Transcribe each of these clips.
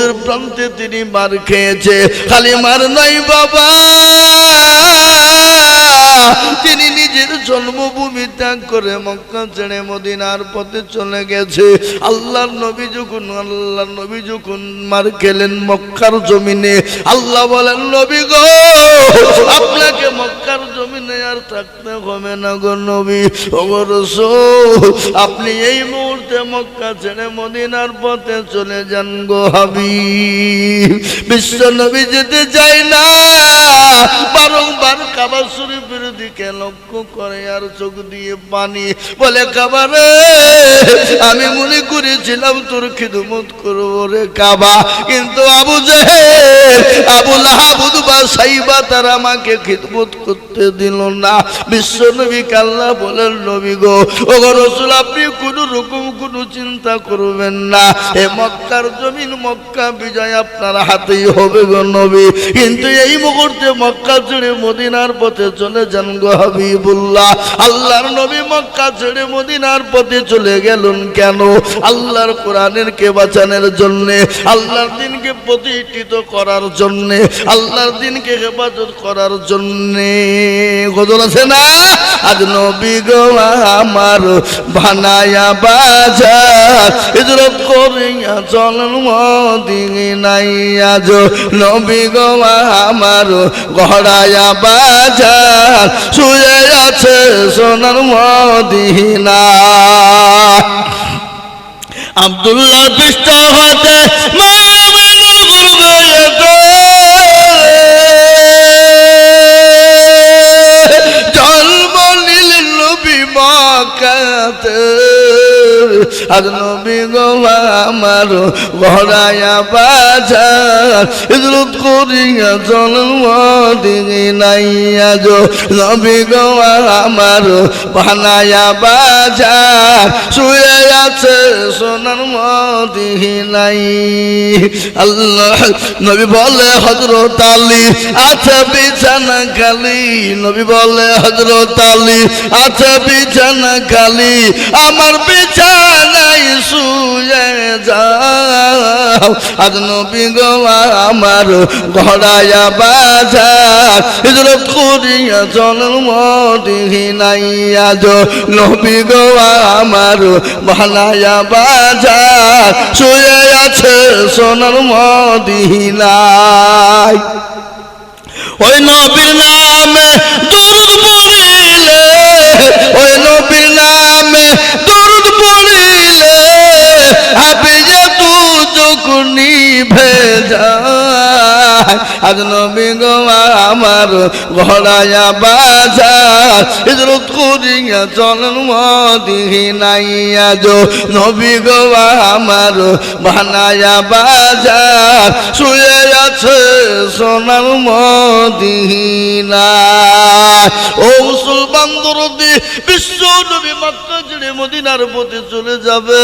বহুদের প্রান্তে তিনি মার খেয়েছে। খালি মার নাই বাবা। তিনি নিজের জন্মভূমি ত্যাগ করে মক্কা ছেড়ে মদিনার পথে চলে গেছে। আল্লাহর নবী যখন, আল্লাহর নবী যখন মার খেলেন মক্কার জমিনে, আল্লাহ বলেন, নবী গো, আপনাকে মক্কার জমিনে আর থাকতে হবে না গো নবী। আপনি এই মুহূর্তে মক্কা ছেড়ে মদিনার পথে চলে যান গো হাবিব। বিশ্ব নবী যেতে চাই না, বারংবার কাবা শরীফের দিকে লক্ষ্য করে আর চোখ দিয়ে পানি বলে, কাবারে, আমি মনে করেছিলাম তোর খিদমত করব রে কাবা। কিন্তু আবু জেহেল, আবু লাহাবুদ বা সাইবা তারা আমাকে খিদমত করতে দিল না। বিশ্ব নবী কাল্লা বলেন, নবী গো ও রসুল, আপনি কোন রকম কোন চিন্তা করবেন না। এ মক্কার জমিন মক্কা বিজয় আপনার হাতেই হবে গো নবী। কিন্তু এই মুহূর্তে মক্কা জুড়ে মদিনার পথে চলে যান হাবিবুল্লাহ, আল্লাহর নবী মক্কা ছেড়ে মদিনার পথে চলে গেলেন কেন? আল্লাহর কোরআনের কে বাঁচানোর জন্যে, আল্লাহর দিনকে প্রতিষ্ঠিত করার জন্যে, আল্লাহর দিনকে হেফাজত করার জন্যে। গজল আছে না? আজ নবী গো আমার বানায়া বাজার, হিজরত করিয়া চলন মদিনাই আজ। নবী গো আমার গড়ায়া বাজার শুয়ে আছে সোনার মদিনা। আব্দুল্লাহ পৃষ্ঠ হতে জন্ম নিলেন নবী আজ নবী গো আমার ঘরায়া বাজার হিজরত করিয়া জন্ম দিনে নাই আজ নবী গো বাজার, শুয়ে আছে সোনার মদিনাই। আল্লাহ, নবী বলে হজরত আলী আছে বিছানা খালি। নবী বলে হজরত আলী আছে বিছানা খালি। আমার বিছানাই শুয়ে যাও। আজ নবী গো আমার ঘরায়া বাজার হিজরত করিয়া জন্ম মদিনাই আজ। নবী গো আমার বানায়া বাজার শুয়ে আছে সোনার মদিনায়। ওই নবীর নামে দরুদ পড়িলে, ওই নবীর নামে আজ নবী গো আমার ঘরায়া বাজার হিজরত করিয়া চলন মদিনাই আজ নবী গো আমার বানায়া বাজার শুয়ে আছে সোনার মদিনা। ও মুসলমান দরদি, বিশ্ব নবী মক্কা ছেড়ে মদিনার পথে চলে যাবে,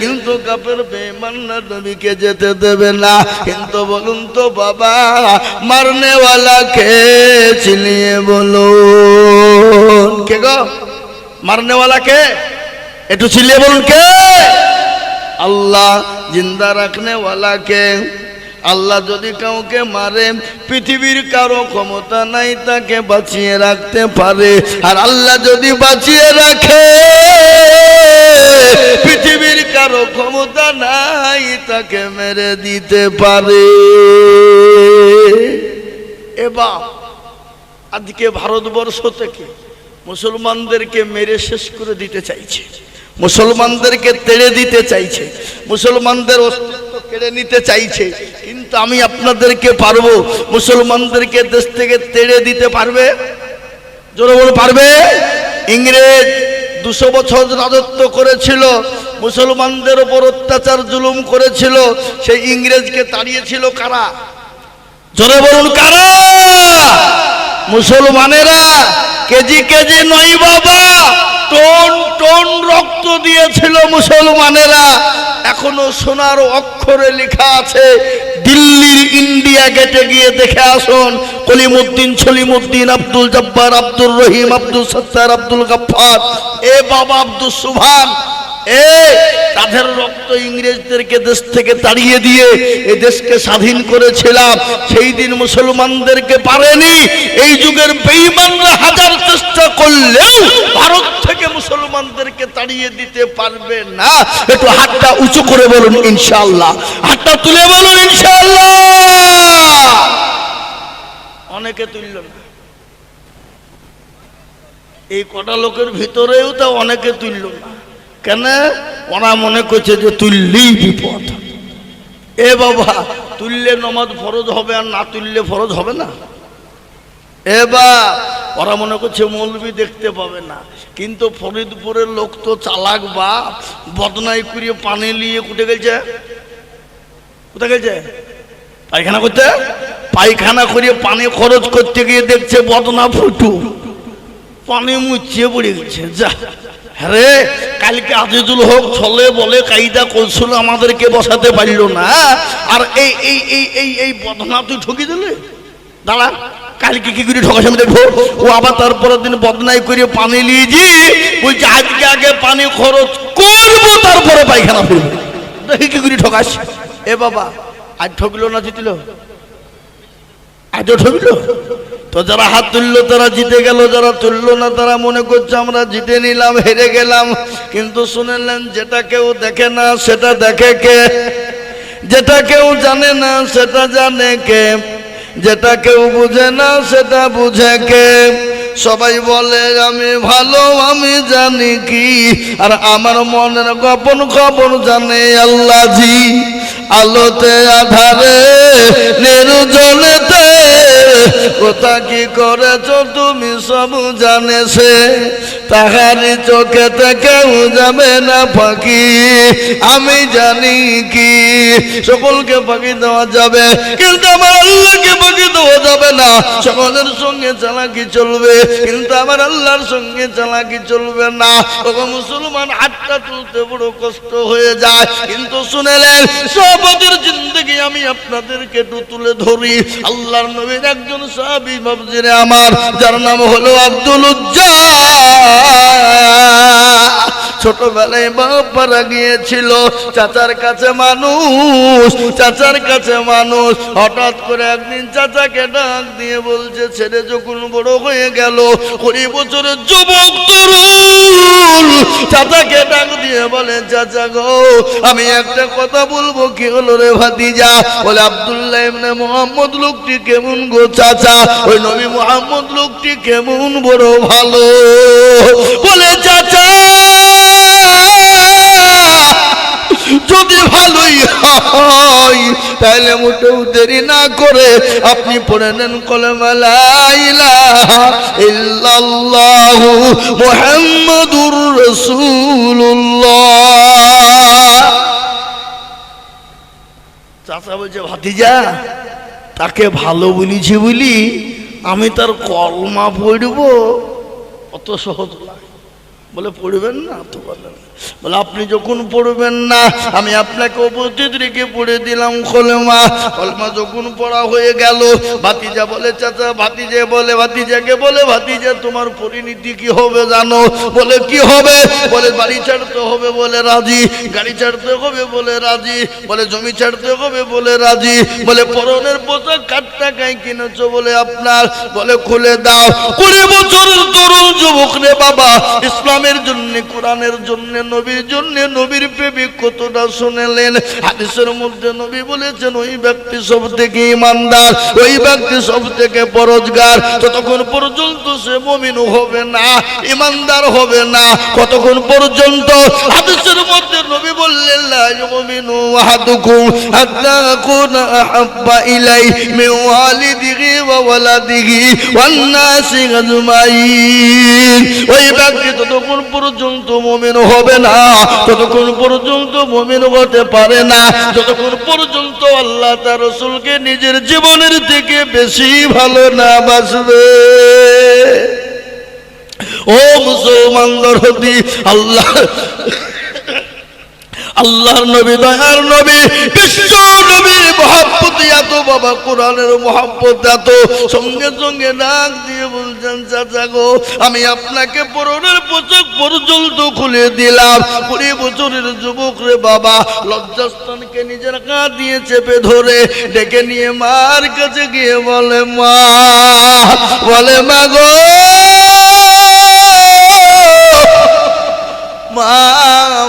কিন্তু কাপের বেমান্না নবীকে যেতে দেবে না। কিন্তু বলুন তো বাবা, মারনেওয়ালা কে চিনিয়ে বলুন কে গো? মারনেওয়ালা কে? একটু চিলিয়ে বলুন কে? আল্লাহ জিন্দা রাখনেওয়ালা কে? আল্লাহ যদি কাউকে মারে, পৃথিবীর কারও ক্ষমতা নাই, তাকে বাঁচিয়ে রাখতে পারে। আর আল্লাহ যদি বাঁচিয়ে রাখে, পৃথিবীর কারও ক্ষমতা নাই, তাকে মেরে দিতে পারে। এবার আজকে ভারতবর্ষ থেকে মুসলমানদেরকে মেরে শেষ করে দিতে চাইছে, মুসলমানদেরকে তেড়ে দিতে চাইছে, মুসলমানদের অস্তিত্ব কেড়ে নিতে চাইছে, কিন্তু আমি আপনাদেরকে পারব, মুসলমানদেরকে দেশ থেকে তেড়ে দিতে পারবে? জোরে পারবে? ইংরেজ দুশো বছর রাজত্ব করেছিল, মুসলমানদের ওপর অত্যাচার জুলুম করেছিল, সেই ইংরেজকে তাড়িয়েছিল কারা? জোরে বলুন, কারা? মুসলমানেরা কেজি কেজি নয় বাবা, টন টন রক্ত দিয়েছিল মুসলমানেরা। এখনও সোনার অক্ষরে লেখা আছে, দিল্লির ইন্ডিয়া গেটে গিয়ে দেখে আসুন, কলিমুদ্দিন, সলিমুদ্দিন, আব্দুল জব্বার আব্দুল রহিম, আব্দুল সত্তার, আব্দুল গাফার এ বাবা আব্দুল সুভান এ তাদের রক্ত ইংরেজদেরকে দেশ থেকে তাড়িয়ে দিয়ে এ দেশকে স্বাধীন করেছিলাম। সেই দিন মুসলমানদেরকে পারেনি। এই যুগের বেঈমানরা হাজার চেষ্টা করলেও ভারত থেকে মুসলমানদেরকে তাড়িয়ে দিতে পারবে না। একটু হাতটা উঁচু করে বলুন ইনশাআল্লাহ। হাতটা তুলে বলুন ইনশাআল্লাহ। অনেকে তুলল এই কটা লোকের ভিতরেও তো অনেকে তুলল না। কেন? ওরা মনে করছে যে তুললেই বিপদ। এ বাবা, তুললে নমাজ ফরজ হবে আর না তুললে ফরজ হবে না। এবার ওরা মনে করছে মৌলবি দেখতে পাবে না। কিন্তু ফরিদপুরের লোক তো চালাক বা বদনাই করিয়ে পানি নিয়ে কুটে গেছে? কোথায় গেছে? পায়খানা করতে? পায়খানা করিয়ে পানি খরচ করতে গিয়ে দেখছে বদনা ফুটু। পানি মুচিয়ে পড়ে গেছে। যা। আরে, কালকে আজিজুল হক ছলে বলে কাইদা কৌশল আমাদেরকে বসাতে পারল না। আর এই এই এই এই এই বদনা তুই ঠকি দিলে? দাঁড়া, কালকে কি করে ঠকাস আমি দেখব? ও আবার তারপরের দিন বদনাই করে পানি নিয়ে জি, বলছে, আজকে আগে পানি খরচ করব, তারপরে পায়খানা ফিরবো দেখি কি করে ঠকাস। এ বাবা, আজ ঠকলো না জিতল? আজও ঠকলো? তো যারা হাত তুললো, তারা জিতে গেল, যারা তুললো না, তারা মনে করছে আমরা জিতে নিলাম, হেরে গেলাম। কিন্তু শুনেলেন যেটা কেউ দেখে না, সেটা দেখে কে? যেটা কেউ জানে না, সেটা জানে কে? যেটা কেউ বুঝে না, সেটা বুঝে কে? সবাই বলে, আমি ভালো, আমি জানি কি। আর আমার মনের গোপন খবর জানে আল্লাহ জি আলোতে, আধারে নেরু নির্জনেতে কোথা কি করেছ তুমি সব জানে সে? তাহারি চোখে কেউ যাবে না ফাঁকি। আমি জানি কি, সকলকে ফাঁকি দেওয়া যাবে, কিন্তু আমার আল্লাহকে ফাঁকি দেওয়া সকলের সঙ্গে চালাকি চলবে, কিন্তু আমার আল্লাহর সঙ্গে চালাকি চলবে না। তখন মুসলমান হাতটা তুলতে বড় কষ্ট হয়ে যায়। কিন্তু শুনেলেন সবদের জিন্দগি আমি আপনাদেরকে একটু তুলে ধরি। আল্লাহর নবীর একজন সাহাবী বাবজিরে আমার, যার নাম হলো আব্দুল ছোটবেলায় বাপারা গিয়েছিল, চাচার কাছে মানুষ, চাচার কাছে মানুষ। হঠাৎ করে একদিন চাচাকে ডাক দিয়ে বলছে, ছেলে যখন বড় হয়ে গেল, কুড়ি বছরের যুবক তরুণ। চাচাকে ডাক দিয়ে বলে, চাচা গো, আমি একটা কথা বলব, কি হলো রে ভাতিজা? বলে, আব্দুল্লাহ ইবনে মোহাম্মদ লোকটি কেমন গো চাচা? ওই নবী মোহাম্মদ লোকটি কেমন বড় ভালো? বলে, চাচা যদি ভালোই হয়, তাহলে মোটেও দেরি না করে আপনি পড়ে নেন কলমালাইলা ইল্লাল্লাহু মুহাম্মাদুর রাসূলুল্লাহ। চাচা বলছে, ভাতিজা, তাকে ভালো বলিছি বলি, আমি তার কলমা পড়ব। অত সহজ লাগে বলে, পড়বেন না তো বলেন বলে, আপনি যখন পড়বেন না, আমি আপনাকে উপস্থিত রেখে পড়ে দিলাম কলমা কলমা যখন পড়া হয়ে গেল, ভাতিজা বলে, চাচা, ভাতিজে বলে, ভাতিজাকে বলে, ভাতিজা, তোমার পরিণতি কি হবে জানো? বলে, কি হবে? বলে, বাড়ি ছাড়তে হবে বলে রাজি, গাড়ি ছাড়তে হবে বলে রাজি, বলে, জমি ছাড়তে হবে বলে রাজি, বলে, পরনের পোশাক কাঠ টাকায় কিনেছো বলে আপনার। বলে, খুলে দাও। কুড়ি বছরের তরুণ যুবক রে বাবা ইসলামের জন্য, কোরআনের জন্য, নবীর জন্য, নবীর প্রেমিক কতটা শুনেলেন? হাদিসের মধ্যে নবী বলেছেন, ওই ব্যক্তি সব থেকে ইমানদার, ওই ব্যক্তি সব থেকে পরোজগার। ততক্ষণ পর্যন্ত সে মমিন হবে না, ইমানদার হবে না কতক্ষণ পর্যন্ত হাদিসের মধ্যে নবী বললেন, লা ইউমিনু হাত্তা কুনা আহাব্বা ইলাই মিন ওয়ালিদিহি ওয়া ওয়ালাদিহি ওয়ান নাসি আজমাইন। ওই ব্যক্তি ততক্ষণ পর্যন্ত মুমিন হবে না, ততক্ষণ পর্যন্ত মুমিন হতে পারে না, যতক্ষণ পর্যন্ত আল্লাহ তার রসুলকে নিজের জীবনের থেকে বেশি ভালো না বাসবে ও মুসলমান দরদি আল্লাহ আল্লাহর নবী, দয়ার নবী, বিশ্ব নবীর মহাব্বত এত, বাবা, কোরআনের মহাব্বত এত, সঙ্গে সঙ্গে ডাক দিয়ে বলছেন, চাচা গো, আমি আপনাকে পরনের পোশাক পর্যন্ত খুলে দিলাম। কুড়ি বছরের যুবক রে বাবা লজ্জাস্থানকে নিজের কাঁধ দিয়ে চেপে ধরে ডেকে নিয়ে মার কাছে গিয়ে বলে, মা বলে, মা গো মা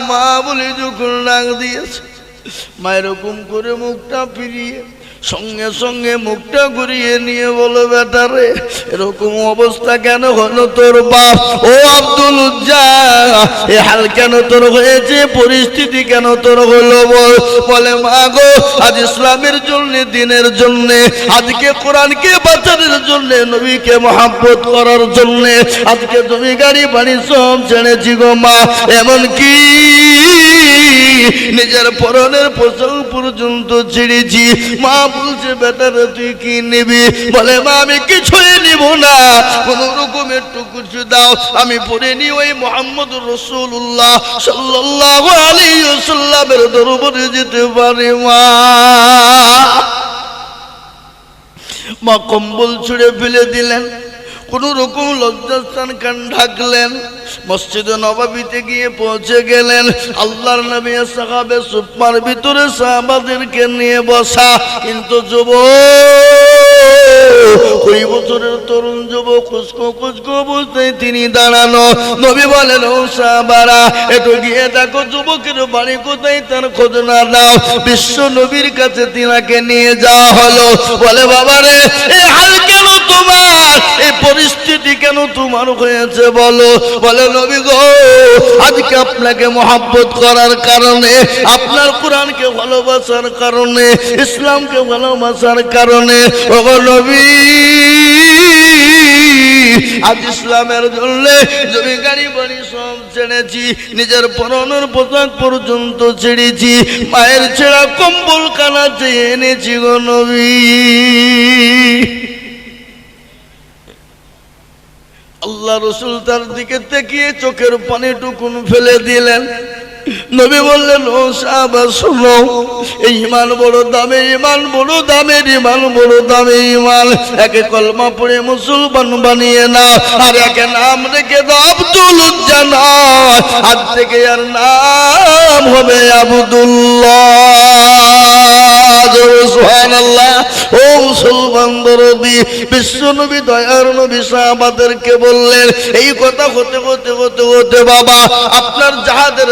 মা বলে যখন ডাক দিয়েছে মা এরকম করে মুখটা ফিরিয়ে সঙ্গে সঙ্গে মুখটা ঘুরিয়ে নিয়ে বলো, বেটারে, এরকম অবস্থা কেন হলো তোর বাপ? ও আব্দুল উজ্জা এ হাল কেন তোর হয়েছে? পরিস্থিতি কেন তোর হলো বল? বলে, মা গো, আজ ইসলামের জন্য, দিনের জন্য, আজকে কোরআনকে বাঁচানোর জন্য, নবীকে মহাব্বত করার জন্য, আজকে জমি গাড়ি বাড়ি সব ছেড়েছি গো মা, এমন কি নিজের পরনের পোশাক পর্যন্ত মা বলছে তুই কি নিবি? বলে, মা, আমি কিছুই নিব না। কোন রকম একটু দাও। আমি পরে নি ওই মোহাম্মদ রসুল্লাহ সাল্লাহ আলী সাল্লামের দরবারে যেতে পারি, মা। মা কম্বল ছুঁড়ে ফেলে দিলেন। কোন রকম লজ্জাস্থান কান ঢাকলেন। মসজিদে নবাবিতে গিয়ে পৌঁছে গেলেন। আল্লাহর নবী সাহাবে সুপার ভিতরে সাহাবাদেরকে নিয়ে বসা। কিন্তু যুব কুড়ি বছরের তরুণ যুবক খুশকো খুশকো অবস্থায় তিনি দাঁড়ানো। নবী বলেন সাহাবারা, একটু গিয়ে দেখো যুবকের বাড়ি কোথায়, তার খোঁজ না দাও বিশ্ব নবীর কাছে তিনাকে নিয়ে যাওয়া হলো। বলে, বাবারে এই হাল কেন তোমার? এই পরিস্থিতি কেন তোমার হয়েছে বলো? বলে, নবী গো, আজকে আপনাকে মহাব্বত করার কারণে, আপনার কোরআনকে ভালোবাসার কারণে, ইসলামকে ভালোবাসার কারণে ও নবী, আজ ইসলামের জন্য জমি গাড়ি বাড়ি সব ছেড়েছি, নিজের পরনের পোশাক পর্যন্ত ছেড়েছি, মায়ের ছেঁড়া কম্বল কানা চেয়ে এনেছি গো নবী। আল্লাহ রসুল তার দিকে তাকিয়ে চোখের পানি টুকুন ফেলে দিলেন। নবী বললেন, ও সাহাবা, শোনো, এই ইমান বড় দামের ইমান বড় দামের ইমান বড় দামের ইমান একে কলমা পড়ে মুসলমান বানিয়ে না, আর একে নাম রেখে দাও আব্দুল উজ্জানা আজ থেকে আর নাম হবে আবদুল্লাহ। সুবহানাল্লাহ, ও মুসলমান দরদি বিশ্ব নবী, দয়ার নবী সাহাবাদেরকে বললেন, এই কথা হতে হতে হতে হতে বাবা, আপনার জাহাজের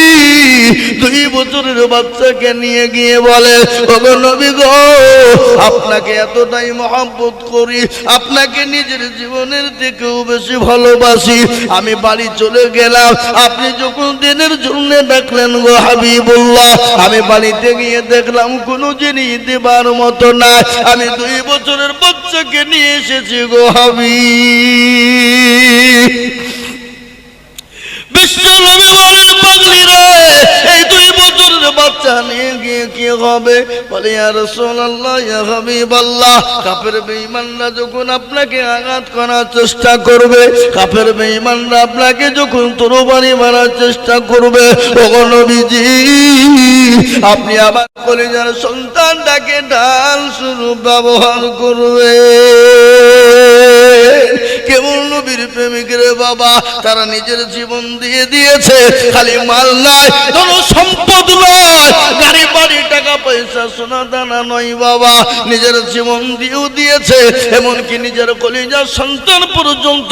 দুই বছরের বাচ্চাকে নিয়ে গিয়ে বলে গো, আপনাকে এতটাই মহব্বত করি, আপনাকে নিজের জীবনের থেকেও বেশি ভালোবাসি। আমি বাড়ি চলে গেলাম, আপনি যখন দিনের জন্য ডাকলেন গো হাবিবুল্লাহ, আমি বাড়িতে গিয়ে দেখলাম কোনো জিনিস দেবার মতো না আমি দুই বছরের বাচ্চাকে নিয়ে এসেছি গো হাবি বিশ্ব যখন চেষ্টা করবে মারার চেষ্টা করবে আপনি আবার কলিজার সন্তানটাকে ঢাল ব্যবহার করবে কেমন নবীর প্রেমিক রে বাবা, তারা নিজের জীবন দিয়ে দিয়েছে। খালি মাল নয় ধন সম্পদ নয় গাড়ি, বাড়ি, টাকা, পয়সা, সোনা, দানা নয় বাবা। নিজের জীবন দিয়েও দিয়েছে, এমনকি নিজের কলিজার সন্তান পর্যন্ত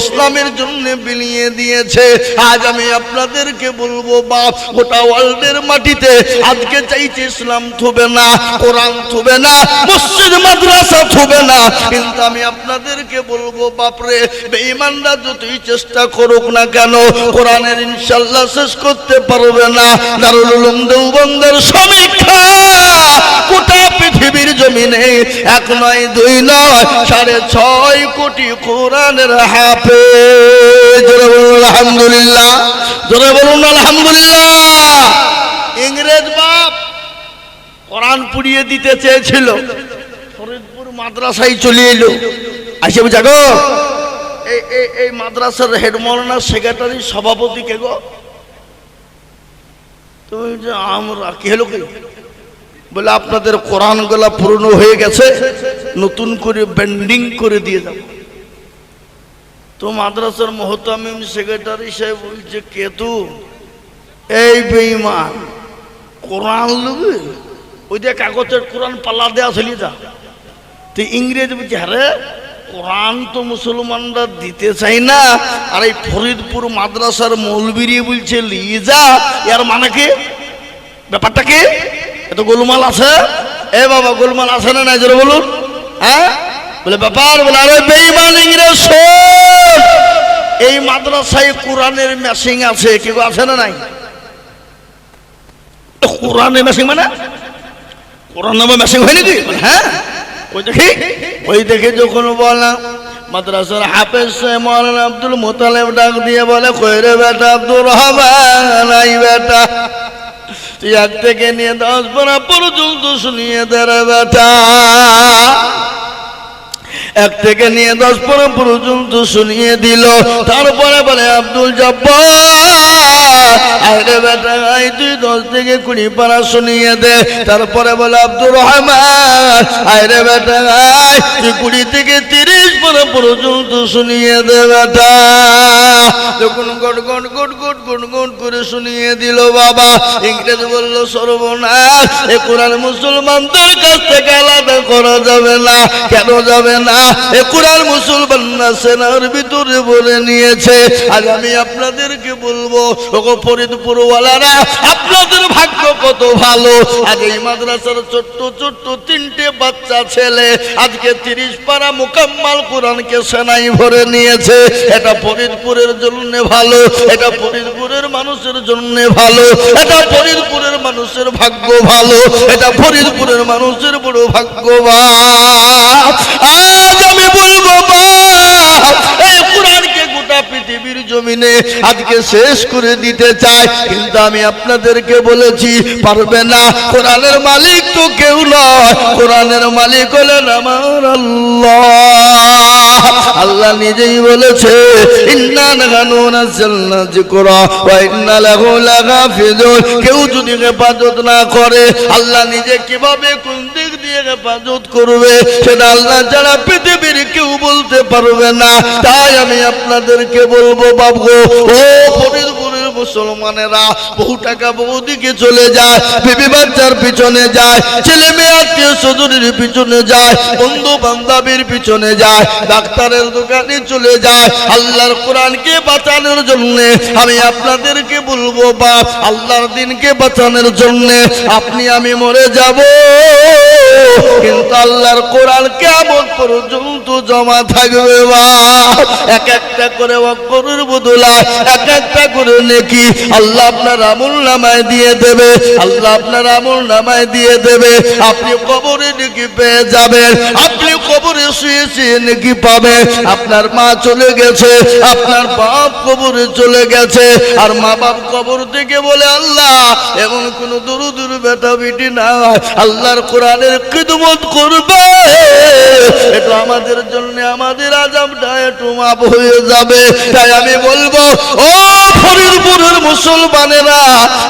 ইসলামের জন্য বিলিয়ে দিয়েছে। আজ আমি আপনাদেরকে বলব, বাপ, গোটা ওয়ার্ল্ডের মাটিতে আজকে চাইছে ইসলাম থুবে না, কোরআন থুবে না, মসজিদ, মাদ্রাসা থুবে না। কিন্তু আমি আপনাদেরকে বলব, বাপরে বেঈমানরা যতই চেষ্টা করুক না কেন, কোরআনের ইনশাল্লাহ শেষ করতে পারবে না। দারুল উলুম দেওবন্দের সমীক্ষা গোটা পৃথিবীর জমিনে এক নয়, দুই নয়, সাড়ে ছয় কোটি কোরআনের হাফে জোরে বলুন, আলহামদুলিল্লাহ। জোরে বলুন, আলহামদুলিল্লাহ। ইংরেজ বাপ কোরআন পুড়িয়ে দিতে চেয়েছিল। ফরিদপুর মাদ্রাসায় চলে এলো। আসে বুঝা গো এই এই মাদ্রাসার হেড মৌলানা সেক্রেটারি সভাপতি কে গো? তুমি যে আমরা কি হলো কি? বলে আপনাদের কোরআনগুলা পুরনো হয়ে গেছে, নতুন করে বেন্ডিং করে দিয়ে যাব তো মাদ্রাসার মহতামিম সেক্রেটারি সাহেব বলছে কেতু এই বেঈমান। কোরআন লুবে? ওই যে কাগজের কোরআন পাল্লা দেওয়া চলি যা তো ইংরেজি বলছে আরে কোরআন তো মুসলমানরা দিতে চাই না। আর এই ফরিদপুর মাদ্রাসার মৌলবিরি বলছে লিজা এর মানে কি? ব্যাপারটা কি? এত গোলমাল আছে। এ বাবা, গোলমাল আছে না নাই? জোরে বলুন। হ্যাঁ? বলে ব্যাপার, বলে, আরে বেঈমান ইংরেজ এই মাদ্রাসায় কোরআনের মেশিং আছে। কেউ আছে না নাই? কোরআনের মেশিং মানে? কোরআন নামে মেশিং হয় নাকি? হ্যাঁ? ওই দেখি যখন বললাম, মাদ্রাসার হাফেজ মৌলানা আব্দুল মোতালেব ডাক দিয়ে বলে কইরে বেটা, আব্দুর রহমান? এই বেটা এক থেকে নিয়ে দশ পড়া পর্যন্ত শুনিয়ে দে বেটা। এক থেকে নিয়ে দশ পড়া পর্যন্ত শুনিয়ে দিল। তারপরে বলে, আব্দুল জব্বার আরে বেটা আই তুই দশ থেকে কুড়ি শুনিয়ে দে। তারপরে বলে, আব্দুর রহমান, আরে বেটা তুই কুড়ি থেকে তিরিশ পারা পর্যন্ত শুনিয়ে দে বেটা। যখন গট গট গট গট গট গট করে শুনিয়ে দিল বাবা, ইংরেজ বলল, সর্বনাশ, এ কোরআন মুসলমানদের কাছ থেকে আলাদা করা যাবে না। কেন যাবে না? এ কোরআন মুসলমান না, সেনার ভিতরে বলে নিয়েছে। আজ আমি আপনাদেরকে বলব ওগো ফরিদপুর ওয়ালারা আপনাদের ভাগ্য কত ভালো? আজ এই মাদ্রাসার ছোট্ট ছোট্ট তিনটে বাচ্চা ছেলে আজকে তিরিশ পারা মোকাম্মাল কোরআনকে সেনাই ভরে নিয়েছে। এটা ফরিদপুরের জন্য ভালো এটা ফরিদপুরের মানুষের জন্য ভালো এটা ফরিদপুরের মানুষের ভাগ্য ভালো এটা ফরিদপুরের মানুষের বড় ভাগ্যবান আজ আমি বলব বাপ, জমিনে আজকে শেষ করে দিতে চাই। কিন্তু আমি আপনাদেরকে বলেছি, পারবে না। কোরআনের মালিক তো কেউ নয়। কোরআনের মালিক হলেন আমার আল্লাহ। আল্লাহ নিজেই বলেছে কেউ যদি হেফাজত না করে, আল্লাহ নিজে কীভাবে কোন দিক দিয়ে হেফাজত করবে, সেটা আল্লাহ যারা পৃথিবীর কেউ বলতে পারবে না। তাই আমি আপনাদেরকে বলব বাবু ও মুসলমানেরা বহু টাকা বহু দিকে চলে যায়, বিবি বাচ্চার পিছনে যায়, ছেলে মেয়ে আত্মীয় স্বজনের পিছনে যায়, বন্ধু বান্ধবের পিছনে যায়, ডাক্তারের দোকানে চলে যায়, আল্লাহর কোরআনকে বাঁচানোর জন্য আমি আপনাদেরকে বলব বাপ, আল্লাহর দিনকে বাঁচানোর জন্য আপনি আমি মরে যাব। কিন্তু আল্লাহর কোরআন কেমন পর্যন্ত জমা থাকবে বা এক একটা করে অক্ষরের বদলায়, এক একটা করে আল্লাহ আপনার আমল নামায় দিয়ে দেবে। আল্লাহ আপনার আমল নামায় দিয়ে দেবে। আপনি কবরে নেকি পেয়ে যাবেন। আপনি কবরে শুয়ে শুয়ে নেকি পাবেন। আপনার মা চলে গেছে। আপনার বাপ কবরে চলে গেছে। আর মা বাপ কবর থেকে বলে, আল্লাহ, এমন কোন দূর দূর বেটা বিটি না আল্লাহর কোরআনের খিদমত করবে। এটা আমাদের জন্য আমাদের আজাবটা একটু মাপ হয়ে যাবে। তাই আমি বলব, ও ফরিদপুরের মুসলমানেরা,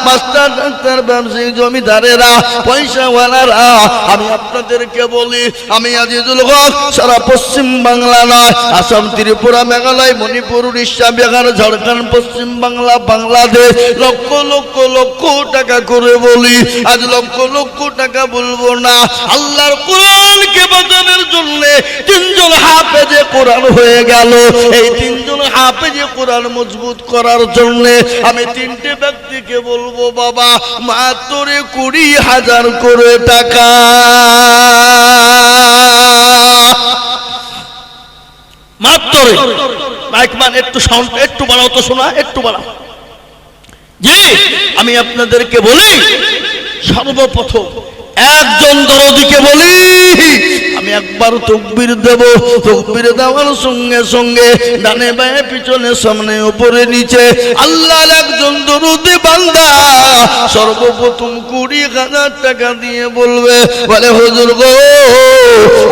মাস্টার ডাক্তার, ব্যবসায়ী জমিদারেরা, পয়সাওয়ালারা, আমি আপনাদেরকে বলি, আমি আজিজুল হক, সারা পশ্চিম বাংলা নয়, আসাম, ত্রিপুরা, মেঘালয়, মণিপুর, উড়িষ্যা, বিহার, ঝাড়খণ্ড, পশ্চিম বাংলা, বাংলাদেশ, লক্ষ লক্ষ লক্ষ টাকা করে বলি, আজ লক্ষ লক্ষ টাকা বলব না, আল্লাহর কোরআনকে বাঁচানোর জন্য হাফেজে কোরআন হয়ে গেল। এই তিনজন হাফেজে কোরআন মজবুত করার জন্য আমি তিনটে ব্যক্তিকে বলব, বাবা, মাত্র কুড়ি হাজার করে টাকা। মাত্র। মাইকমান একটু সাউন্ড, একটু বাড়াও তো শোনা, একটু বাড়াও। জি, আমি আপনাদেরকে বলি, সর্বপ্রথম একজন দরদিকে বলি, আমি একবার তকবির দেব। তকবির দেওয়ার সঙ্গে সঙ্গে ডানে বায়ে, পিছনে সামনে, উপরে নিচে। আল্লাহর একজন দরদি বান্দা সর্বপ্রথম কুড়ি হাজার টাকা দিয়ে বলবে, বলে, হুজুর গো,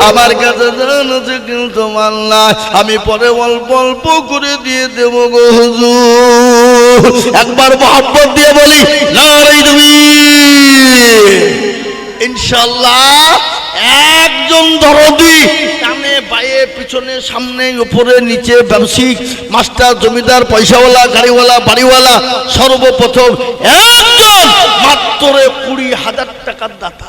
আমার কাছে জান আছে কিন্তু আল্লাহ আমি পরে অল্প অল্প করে দিয়ে দেব গো, হুজুর। একবার মহব্বত দিয়ে বলি নারাই তুমি ইনশাল্লাহ একজন দরদি বায়ে পিছনে, সামনে, উপরে, নিচে, ব্যবসায়িক, মাস্টার, জমিদার, পয়সাওয়ালা, গাড়িওয়ালা, বাড়িওয়ালা, সর্বপ্রথম একজন, মাত্র কুড়ি হাজার টাকার দাতা।